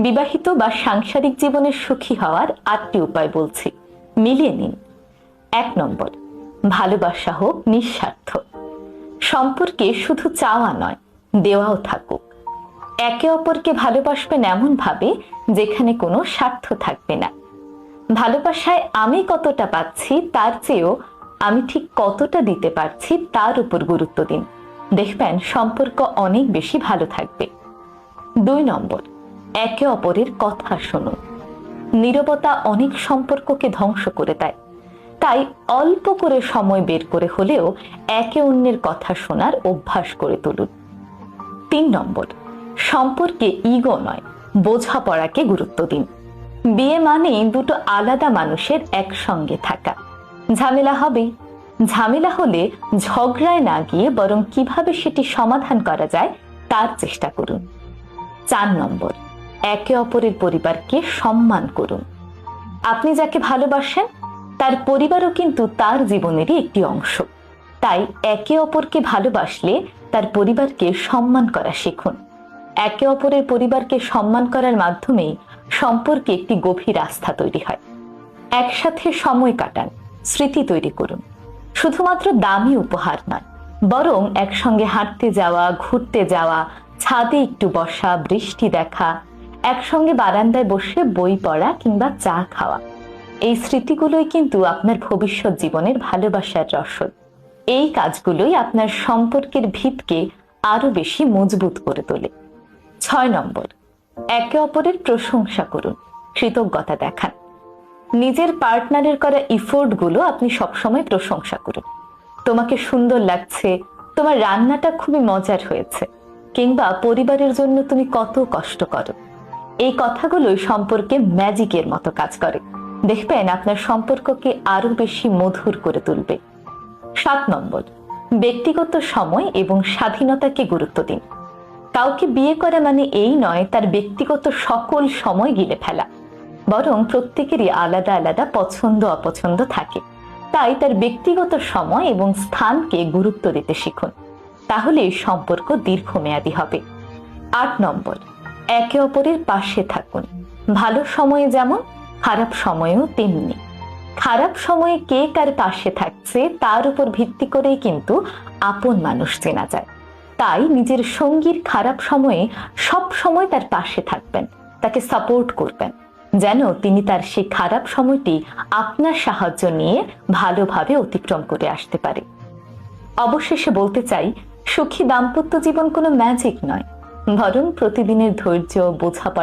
বিবাহিত বা সাংসারিক জীবনের সুখী হওয়ার আটটি উপায় বলছি। মিলিয়ে নিন। এক নম্বর, ভালোবাসা হোক নিঃস্বার্থ। সম্পর্কে শুধু চাওয়া নয়, দেওয়াও থাকুক। একে অপরকে ভালোবাসবেন এমন ভাবে যেখানে কোনো স্বার্থ থাকবে না। ভালোবাসায় আমি কতটা পাচ্ছি তার চেয়েও আমি ঠিক কতটা দিতে পারছি তার উপর গুরুত্ব দিন। দেখবেন সম্পর্ক অনেক বেশি ভালো থাকবে। দুই নম্বর একে অপরের কথা শুনুন নীরবতা অনেক সম্পর্ককে ধ্বংস করে দেয়। তাই অল্প করে সময় বের করে হলেও একে অন্যের কথা শোনার অভ্যাস করে তুলুন। তিন নম্বর, সম্পর্কে ইগো নয়, বোঝাপড়াকে গুরুত্ব দিন। বিয়ে মানে দুটো আলাদা মানুষের একসঙ্গে থাকা। ঝামেলা হবে ঝামেলা হলে ঝগড়ায় না গিয়ে বরং কীভাবে সেটি সমাধান করা যায় তার চেষ্টা করুন। চার নম্বর একে অপরের পরিবারকে সম্মান করুন। আপনি যাকে ভালোবাসেন, তার পরিবারও কিন্তু তার জীবনেরই একটি অংশ। তাই একে অপরকে ভালোবাসলে তার পরিবারকে সম্মান করা শিখুন। একে অপরের পরিবারকে সম্মান করার মাধ্যমেই সম্পর্কে একটি গভীর আস্থা তৈরি হয়। একসাথে সময় কাটান, স্মৃতি তৈরি করুন। শুধুমাত্র দামি উপহার নয়, বরং একসঙ্গে হাঁটতে যাওয়া, ঘুরতে যাওয়া, ছাদে একটু বসা, বৃষ্টি দেখা একসঙ্গে বারান্দায় বসে বই পড়া কিংবা চা খাওয়া। এই স্মৃতিগুলোই কিন্তু আপনার ভবিষ্যৎ জীবনের ভালোবাসার রসদ। এই কাজগুলোই আপনার সম্পর্কের ভিতকে আরও বেশি মজবুত করে তোলে। ছয় নম্বর, একে অপরের প্রশংসা করুন, কৃতজ্ঞতা দেখান। নিজের পার্টনারের করা ইফোর্টগুলো আপনি সবসময় প্রশংসা করুন। তোমাকে সুন্দর লাগছে, তোমার রান্নাটা খুবই মজার হয়েছে, কিংবা পরিবারের জন্য তুমি কত কষ্ট করো। এই কথাগুলোই সম্পর্কে ম্যাজিকের মতো কাজ করে। দেখবেন আপনার সম্পর্ককে আরও বেশি মধুর করে তুলবে। সাত নম্বর, ব্যক্তিগত সময় এবং স্বাধীনতাকে গুরুত্ব দিন। কাউকে বিয়ে করা মানে এই নয়, তার ব্যক্তিগত সকল সময় গিলে ফেলা। বরং প্রত্যেকেরই আলাদা আলাদা পছন্দ, অপছন্দ থাকে। তাই তার ব্যক্তিগত সময় এবং স্থানকে গুরুত্ব দিতে শিখুন। তাহলে সম্পর্ক দীর্ঘমেয়াদী হবে। আট নম্বর একে অপরের পাশে থাকুন। ভালো সময়ে যেমন, খারাপ সময়েও তেমনি। খারাপ সময়ে কে কার পাশে থাকছে, তার উপর ভিত্তি করেই কিন্তু আপন মানুষ চেনা যায়। তাই নিজের সঙ্গীর খারাপ সময়ে সব সময় তার পাশে থাকবেন, তাকে সাপোর্ট করবেন। যেন তিনি তার সেই খারাপ সময়টি আপনার সাহায্য নিয়ে ভালোভাবে অতিক্রম করে আসতে পারে। অবশেষে বলতে চাই, সুখী দাম্পত্য জীবন কোনো ম্যাজিক নয়। বরং প্রতিদিনের ধৈর্য বোঝাপড়া